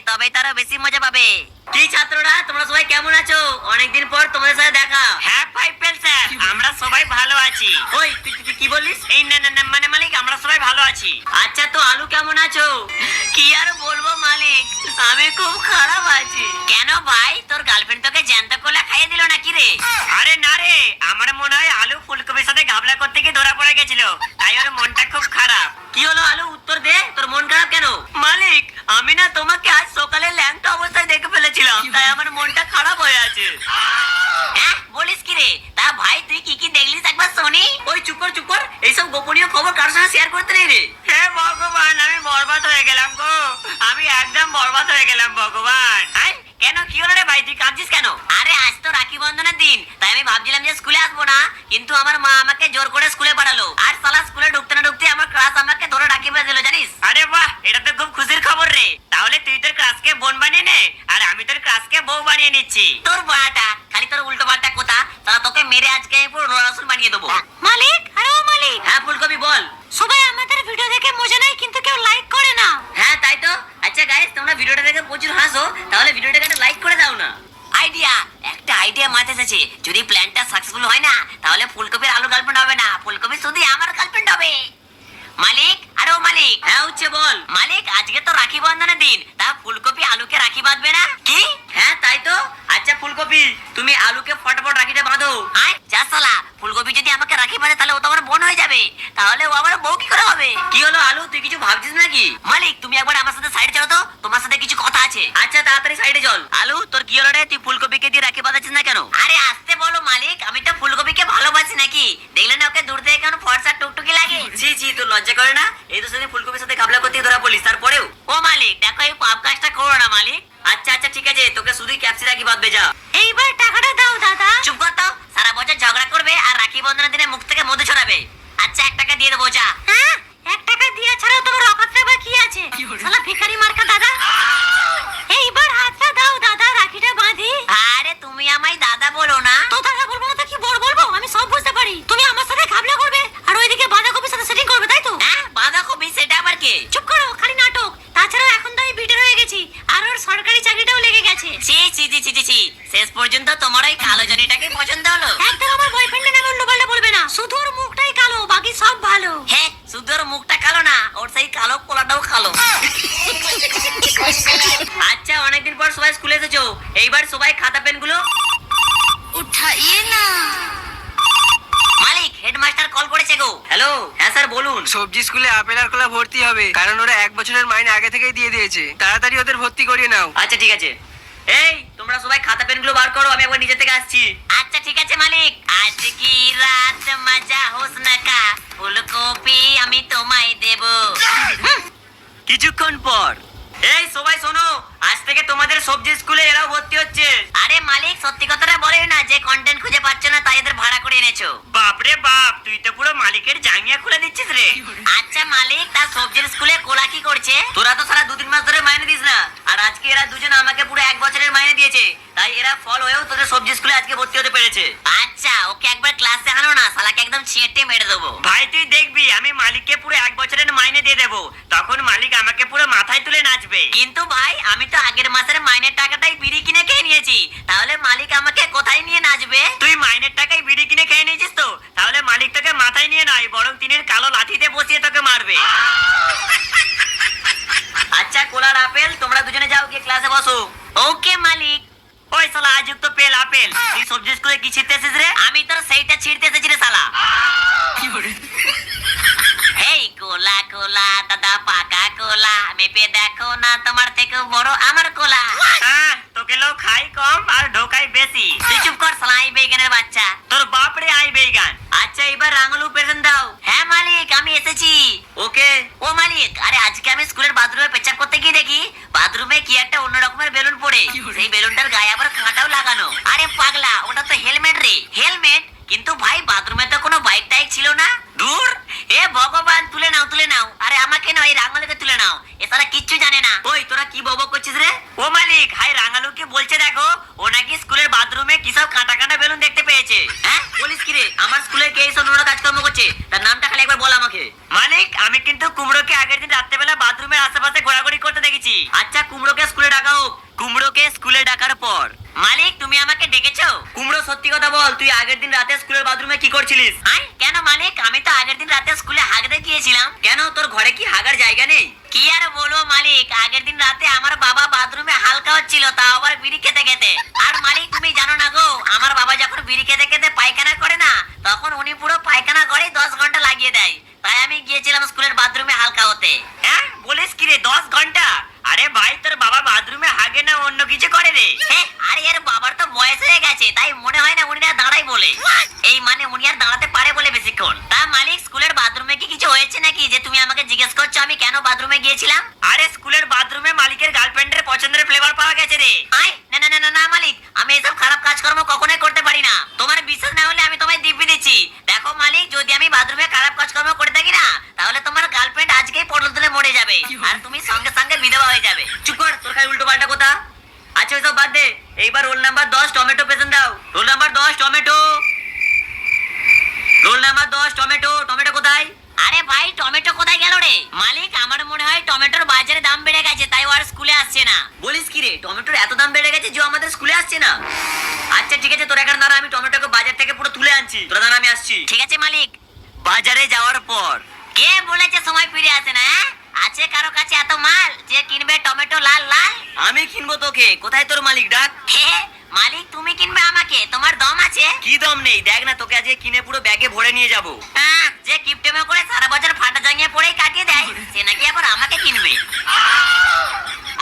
তবেই তারা বেশি মজা পাবে। কি ছাত্ররা তোমরা সবাই কেমন আছো? অনেকদিন পর তোমাদের সাথে দেখা। হ্যাঁ পাইপেল স্যার আমরা সবাই ভালো আছি। ওই তুই কি বলিস? এই না না না মানে মালিক আমরা সবাই ভালো আছি। আচ্ছা তো আলু কেমন আছো? কি আর বলব মালিক? আমি খুব খারাপ আছি। কেন ভাই? তোর গার্লফ্রেন্ড তোকে জ্যান্ত কোলা খাইয়ে দিল নাকি রে? আরে না রে আমার মনে হয় আলু ফুলকপির সাথে ঘাবলা করতে গিয়ে ধরা পড়ে গেছিল। তাই ওর মনটা খুব খারাপ। কি হলো আলু? উত্তর দে তোর মন খারাপ কেন? মালিক আমি না তোমাকে আজ সকালে ল্যাংটা অবস্থায় দেখে ফেলেছিলাম তাই আমার মনটা খারাপ হয়ে আছে। হ্যাঁ? বলিস কি রে? তা ভাই তুই কি কি দেখলিস একবার শুনি? ওই চুপ কর চুপ কর। এইসব গোপনীয় খবর কারোর সঙ্গে শেয়ার করতে নেই রে। হ্যাঁ ভগবান আমি বরবাদ হয়ে গেলাম গো। আমি একদম বরবাদ হয়ে গেলাম ভগবান। হ্যাঁ কেন? কি হলো রে ভাই? তুই কাঁদছিস কেন? আরে আজ তো রাখি বন্ধনের দিন। তাই আমি ভাবছিলাম যে স্কুলে আসব না কিন্তু আমার মা আমাকে জোর করে স্কুলে পাঠালো আর সালা স্কুলে ঢুকতে না ঢুকতে আমার ক্লাস আমাকে ধরে রাখি বেঁধে দিল জানিস আরে বাহ এটা তো খুব খুশির খবর রে তাহলে তুই তোর ক্লাসকে বোন বানিয়ে নে আর আমি তোর ক্লাসকে বউ বানিয়ে নিচ্ছি তোর বাটা খালি তোর উল্টো পাল্টা কথা তারা তোকে মেরে আজকে আমি পুরো রসুন বানিয়ে দেবো মালিক আরে ও মালিক হ্যাঁ ফুলকপি বল সবাই আমাদের ভিডিও দেখে মজা নেয় কিন্তু কেউ লাইক করে না হ্যাঁ তাই তো আচ্ছা গাইস তোমরা ভিডিওটা দেখে প্রচুর হাসো তাহলে ভিডিওটাকে একটা লাইক করে দাও না। আইডিয়া একটা আইডিয়া মাথায় এসেছে। যদি প্ল্যানটা সাকসেসফুল হয় না তাহলে ফুলকপির আলু গার্লফ্রেন্ড হবে না। ফুলকপি শুধু আমার গার্লফ্রেন্ড হবে। মালিক আরে ও মালিক হ্যাঁ হচ্ছে বল। মালিক আজকে তো রাখি বন্ধনের দিন তা ফুলকপি আলুকে রাখি বাঁধবে না কি হ্যাঁ তাই তো আচ্ছা ফুলকপি তুমি আলুকে ফটাফট রাখিটা বাঁধো আয় যা সালা ফুলকপি যদি আমাকে রাখি বাঁধে তাহলে ও তো আমার বোন হয়ে যাবে তাহলে ও আমার বউ কি করে হবে কি হলো আলু তুই কিছু ভাবছিস নাকি মালিক তুমি একবার আমার সাথে সাইডে চলো তো তোমার সাথে কিছু কথা আছে আচ্ছা তাড়াতাড়ি সাইডে চল। আলু তোর কি হলো রে? তুই ফুলকপিকে দিয়ে রাখি বাঁধাচ্ছিস না কেন? আরে আসতে বলো মালিক আমি তো ফুলকপিকে ভালোবাসি নাকি? দেখলে না ওকে দূর থেকে কেমন ফর্সা টুকটুকি লাগে? জি জি তোর লজ্জা করে না? এই তো সেদিন ফুলকপির সাথে গাবলা করতে ধরা পড়লিস তারপরেও? ও মালিক দেখো এই পাপ কাজটা করো না মালিক। আচ্ছা আচ্ছা ঠিক আছে তোকে শুধুই ক্যাপসি রাখি বাঁধবে যা। এইবার টাকাটা দাও দাদা। চুপ কর তো সারা বছর ঝগড়া করবে আর রাখি বন্ধনের দিনে মুখ থেকে মধু ছড়াবে। আচ্ছা এক টাকা দিয়ে দেবো যা। হ্যাঁ? এইবার সবাই খাতা পেনগুলো উঠাইয়ে না। মালিক হেডমাস্টার কল করেছে গো। হ্যালো? হ্যাঁ স্যার বলুন। সবজি স্কুলে আপেল আর কলা ভর্তি হবে কারণ ওরা এক বছরের মাইনে আগে থেকেই দিয়ে দিয়েছে। তাড়াতাড়ি ওদের ভর্তি করিয়ে নাও। আচ্ছা ঠিক আছে। এই তোমরা সবাই খাতা পেনগুলো বার করো আমি একবার নিজে থেকে আসছি। আচ্ছা ঠিক আছে মালিক। আজ কি রাত? মজা হোসনা কা। ফুলকপি আমি তোমায় দেব। কিছুক্ষণ পর। এই, সবাই শোনো, আজ থেকে তোমাদের সবজি স্কুলে এরাও ভর্তি হচ্ছে। আরে মালিক, সত্যি কথাটা বলে না, যে কন্টেন্ট খুঁজে পাচ্ছে না, তাই এদের ভাড়া এনেছো। বাপ রে বাপ তুই তো পুরো মালিকের জাঙ্গিয়া খুলে দিচ্ছিস রে। আচ্ছা মালিক তার সবজির স্কুলে কোলা কি করছে? তোরা তো সারা দু তিন মাস ধরে মাইনে দিস না। আর আজকে এরা দুজন আমাকে পুরো এক বছরের মাইনে দিয়েছে। তাই এরা ফল হয়েও তোদের সবজি স্কুলে আজকে ভর্তি হতে পেরেছে। আচ্ছা ওকে একবার ক্লাসে আনো না শালাকে একদম ছিঁটে মেরে দেবো। ভাই তুই দেখবি আমি মালিককে পুরো এক বছরের মাইনে দিয়ে দেবো। তখন মালিক আমাকে পুরো মাথায় তুলে নাচবে। কিন্তু ভাই আমি তো আগের মাসের মাইনের টাকাটাই বিড়ি কিনে খেয়ে নিয়েছি। তাহলে মালিক আমাকে কোথায় নিয়ে নাচবে? তুই মাইনের টাকায় বিড়ি কিনে খেয়ে নিয়েছিস তো? তাহলে মালিক তোকে মাথায় নিয়ে নয় বরং তিনের কালো লাঠিতে বসিয়ে তোকে মারবে। আচ্ছা কোলার আপেল তোমরা দুজনে যাও গিয়ে ক্লাসে বসো। ওকে মালিক। ওই শালা আজুক তো পেল আপেল। তুই সবজি স্কুলে কি ছিঁড়তে এসেছিস রে? আমি তোর সেইটা ছিঁড়তে এসেছি রে শালা। হেই কোলা কোলা দাদা পাকা কোলা মেপে দেখো না তোমার থেকে বড় আমার কোলা। হ্যাঁ তোকে লোক খাই কম আর ঢোকাই বেশি। তুই চুপ কর আই বেগানের বাচ্চা। তোর বাপ রে আই বেগান আচ্ছা এবার রাঙালু প্রেজেন্ট দাও। হ্যাঁ মালিক আমি এসেছি। ওকে। ও মালিক আরে আজকে আমি স্কুলের বাথরুমে পেচাপ করতে গিয়ে দেখি বাথরুমে কি একটা অন্য রকমের বেলুন পড়ে। সেই বেলুনটার গায়ে আবার কাঁটাও লাগানো আরে পাগলা ওটা তো হেলমেট রে হেলমেট কিন্তু ভাই বাথরুমে তো কোনো বাইক টাইক ছিল না দূর এ ভগবান তুলে নাও তুলে নাও আরে আমাকে নয় এই রাঙালুকে তুলে নাও এ সালা কিচ্ছু জানে না ওই তোরা কি বকবক করছিস রে ও মালিক হাই রাঙালুকে বলছে দেখো ও নাকি স্কুলের বাথরুমে কি সব কাঁটা কাঁটা বেলুন দেখতে পেয়েছে হ্যাঁ বলিস কি রে আমার স্কুলে কে এইসব নোংরা কাজকর্ম করছে? তার নামটা খালি একবার বল আমাকে। মালিক আমি কিন্তু কুমড়োকে আগের দিন রাত্রেবেলা বাথরুমের আশেপাশে ঘোরাঘুরি করতে দেখেছি। আচ্ছা কুমড়োকে স্কুলে ডাকা হোক। কুমড়োকে স্কুলে ডাকার পর। মালিক তুমি আমাকে ডেকেছো? কুমড়ো সত্যি কথা বল তুই আগের দিন রাতে স্কুলের বাথরুমে কি করছিলিস? আয় কেন মালিক আমি তো আগের দিন রাতে স্কুলে হাগতে গিয়েছিলাম। কেন? তোর ঘরে কি হাগার জায়গা নেই? কি আর বলব মালিক আগের দিন রাতে আমার বাবা বাথরুমে হালকা হচ্ছিল তা আবার বিড়ি খেতে খেতে। আর মালিক তুমি জানো না গো আমার বাবা যখন বিড়ি খেতে খেতে পায়খানা করে না তখন উনি পুরো পায়খানা করে দশ ঘণ্টা লাগিয়ে দেয়। তাই আমি গিয়েছিলাম স্কুলের বাথরুমে হালকা হতে। হ্যাঁ? বলিস কি রে দশ ঘণ্টা? আরে ভাই তোর বাবা বাথরুমে হাগে না অন্য কিছু করে রে? আরে এর বাবার তো বয়স হয়ে গেছে তাই মনে হয় না উনি আর দাঁড়াই বলে। এই মানে উনি আর দাঁড়াতে পারে বলে বেশিক্ষণ। তা মালিক স্কুলের বাথরুমে কি কিছু হয়েছে নাকি যে তুমি আমাকে জিজ্ঞেস করছ আমি কেন বাথরুমে গিয়েছিলাম? আরে স্কুলের বাথরুমে মালিকের গার্লফ্রেন্ডের পছন্দের ফ্লেভার পাওয়া গেছে রে আয় না না না না না মালিক আমি এসব খারাপ কাজকর্ম কখনোই করতে পারি না তোমার বিশ্বাস না হলে আমি তোমায় দিব্যি দিচ্ছি দেখো মালিক যদি আমি বাথরুমে খারাপ কাজকর্ম করে থাকি না তাহলে তোমার গার্লফ্রেন্ড আজকেই পটল তুলে মরে যাবে আর তুমি সঙ্গে সঙ্গে বিধবা হয়ে যাবে চুপ কর তোর খালি উল্টো পাল্টা কথা আচ্ছা ওইসব বাদ দে এইবার রোল নাম্বার দশ টমেটো পেশেন্ট দাও। রোল নাম্বার দশ টমেটো রোল নাম্বার দশ টমেটো টমেটো কোথায়? আরে ভাই টমেটো কোথায় গেল রে? মালিক আমার মনে হয় টমেটোর বাজারে দাম বেড়ে গেছে তাই ও আর স্কুলে আসছে না। বলিস কি রে টমেটোর এত দাম বেড়ে গেছে যে আমাদের স্কুলে আসছে না? আচ্ছা ঠিক আছে তোর এখানে দাঁড়া আমি টমেটোকে বাজার থেকে পুরো তুলে আনছি। তোরা দাঁড়া আমি আসছি। ঠিক আছে মালিক। বাজারে যাওয়ার পর। কে বলেছে সময় ফিরে আসে না হ্যাঁ? আছে কারও কাছে এত মাল যে কিনবে টমেটো লাল লাল? আমি কিনবো তোকে। কোথায় তোর মালিক ডাক? মালিক তুমি কিনবে আমাকে। তোমার দম আছে? কি দম নেই? দেখ না তোকে আজকে কিনে পুরো ব্যাগে ভরে নিয়ে যাব। যে কিপটেমে করে সারা বছর ফাটা জাঙিয়ে পড়েই কাটিয়ে দেয় সে নাকি আবার আমাকে কিনবে।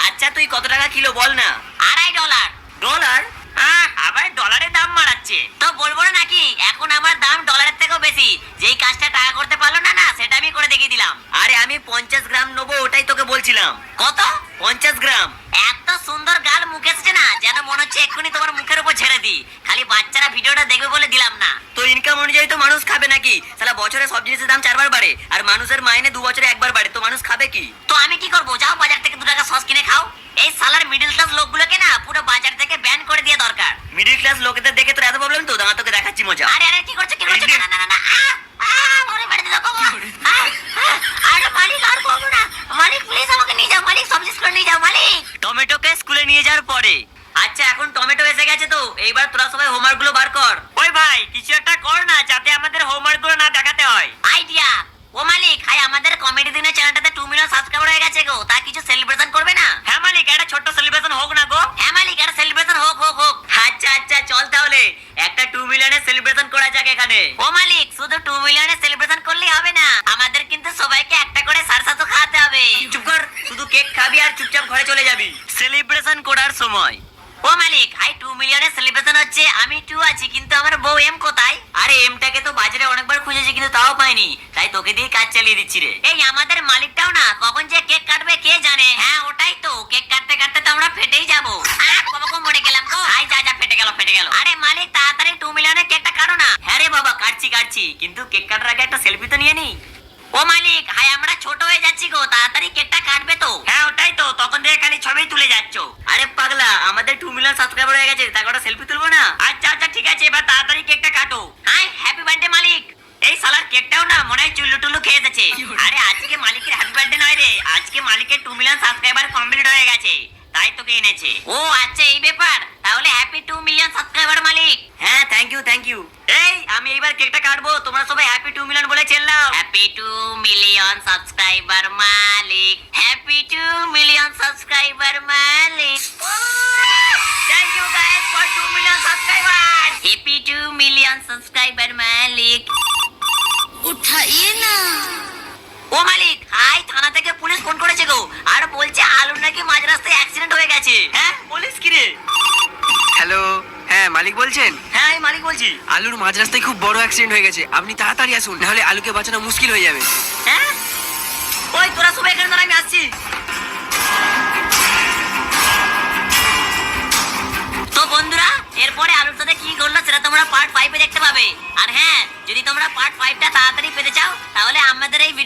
আচ্ছা তুই কত টাকা কিলো বল না। আড়াই ডলার। ডলার? আহ, আবার ডলারের দাম মারাচ্ছে তো বলব না নাকি এখন আমার দাম ডলারের বেশি যেই কাজটা টাকা করতে পারল না না সেটা আমি করে দেখিয়ে দিলাম। আরে আমি পঞ্চাশ গ্রাম নেব ওটাই তোকে বলছিলাম। কত? পঞ্চাশ গ্রাম। এত সুন্দর গাল মুখে এসছে না যেন মনে হচ্ছে এক্ষুনি তোমার মুখের উপর ছেড়ে দিই। খালি বাচ্চারা ভিডিওটা দেখবে বলে দিলাম না। তো ইনকাম অনুযায়ী তো মানুষ খাবে নাকি? সালা বছরে সব জিনিসের দাম চারবার বাড়ে আর মানুষের মাইনে দু বছরে একবার বাড়ে তো মানুষ খাবে কি? তো আমি কি করব? যাও বাজার থেকে দু টাকা সস কিনে খাও। এই সালার মিডল ক্লাস লোকগুলোকে না পুরো বাজার থেকে ব্যান করে দিয়ে দরকার। মিডল ক্লাস লোকেদের দেখে তোর এত প্রবলেম তো? দাঁড়া তোকে দেখাচ্ছি মজা। আরে আরে কি করছ কি করছ? না না না না আ, আ, মরে মেরে দিল বাবা। আ, আ, আরে মালিক আর করব না। মালিক প্লিজ আমাকে নিয়ে যাও মালিক সবজি স্কুলে নিয়ে যাও মালিক। টমেটোকে স্কুলে নিয়ে যাওয়ার পরে। আচ্ছা এখন টমেটো এসে গেছে তো এইবার তোরা সবাই হোমওয়ার্কগুলো বার কর। ওই ভাই কিছু একটা কর না যাতে আমাদের হোমওয়ার্কগুলো না দেখাতে হয়। আইডিয়া ও মালিক হাই আমাদের কমেডি দিনের চ্যানেলটাতে টু মিলিয়ন সাবস্ক্রাইবার হয়ে গেছে গো। তা কিছু সেলিব্রেশন করবে না? হ্যাঁ মালিক একটা ছোট্ট সেলিব্রেশন হোক না গো। হ্যাঁ মালিক একটা সেলিব্রেশন হোক হোক হোক। আচ্ছা আচ্ছা চল তাহলে। একটা টু মিলিয়নের সেলিব্রেশন করা যাক এখানে। ও মালিক শুধু টু মিলিয়নের সেলিব্রেশন করলেই হবে না। আমাদের কিন্তু সবাইকে একটা করে সারসাতো খাওয়াতে হবে। চুপ কর শুধু কেক খাবি আর চুপচাপ ঘরে চলে যাবি। সেলিব্রেশন করার সময়। ও মালিক হাই টু মিলিয়নের সেলিব্রেশন হচ্ছে। আমি টু আছি কিন্তু আমার বউ এম কোথায়? আরে এমটাকে তো বাজারে অনেকবার খুঁজেছি কিন্তু তাও পাইনি। তাই তোকে দিয়ে কাজ চালিয়ে দিচ্ছি রে। এই আমাদের মালিকটাও না কখন যে কেক কাটবে কে জানে? হ্যাঁ ওটাই তো। কেক কাটতে কাটতে তো আমরা ফেটেই যাব। বাবা মরে গেলাম তো আই যা যা ফেটে গেল ফেটে গেল। আরে মালিক তাড়াতাড়ি টু মিলিয়নের কেকটা কাটো না। হ্যাঁ রে বাবা কাটছি কাটছি। কিন্তু কেক কাটার আগে একটা সেলফি তো নিয়ে নি। ও মালিক হাই আমরা ছোট হয়ে যাচ্ছি গো। তাড়াতাড়ি কেকটা কাটবে তো হ্যাঁ ওটাই তো তখন থেকে খালি ছবি তুলে যাচ্ছ আরে পাগলা আমাদের টু মিলিয়ন সাবস্ক্রাইবার হয়ে গেছে তাকে একটা সেলফি তুলবো না আচ্ছা আচ্ছা ঠিক আছে এবার তাড়াতাড়ি কেকটা কাটো হাই হ্যাপি বার্থডে মালিক এই সালার কেকটাও না মনে হয় চুল্লু টুল্লু খেয়ে এসেছে আরে আজকে মালিকের হ্যাপি বার্থডে নয় রে আজকে মালিকের টু মিলিয়ন সাবস্ক্রাইবার কমপ্লিট হয়ে গেছে তাই তোকে এনেছে ও আচ্ছা এই ব্যাপার। তাহলে হ্যাপি টু মিলিয়ন সাবস্ক্রাইবার মালিক। হ্যাঁ থ্যাংক ইউ থ্যাংক ইউ এই আমি এইবার কেকটা কাটবো। তোমরা সবাই হ্যাপি টু মিলিয়ন বলে চেল্লাও। হ্যাপি টু মিলিয়ন সাবস্ক্রাইবার মালিক। Happy two million subscriber Malik. Thank you guys for two million subscriber happy two million subscriber মালিক। উঠাইয়ে না। ও মালিক হাই থানা থেকে পুলিশ ফোন করেছে গো। আর বলছে আলুর নাকি মাঝ রাস্তায় অ্যাক্সিডেন্ট হয়ে গেছে। হ্যাঁ? বলিস কি রে? হ্যালো হ্যাঁ মালিক বলছেন? হ্যাঁ আমি মালিক বলছি। আলুর মাঝ রাস্তায় খুব বড় অ্যাক্সিডেন্ট হয়ে গেছে। আপনি তাড়াতাড়ি আসুন নাহলে আলুকে বাঁচানো মুশকিল হয়ে যাবে। হ্যাঁ? ওই তোরা সবাই এখানে দাঁড়া আমি আসছি। তো বন্ধুরা এরপরে আলুর সাথে কি করল সেটা তোমরা পার্ট ফাইভে দেখতে পাবে। আর হ্যাঁ যদি তোমরা পার্ট ফাইভটা তাড়াতাড়ি পেতে চাও তাহলে আমাদের এই ভিডিও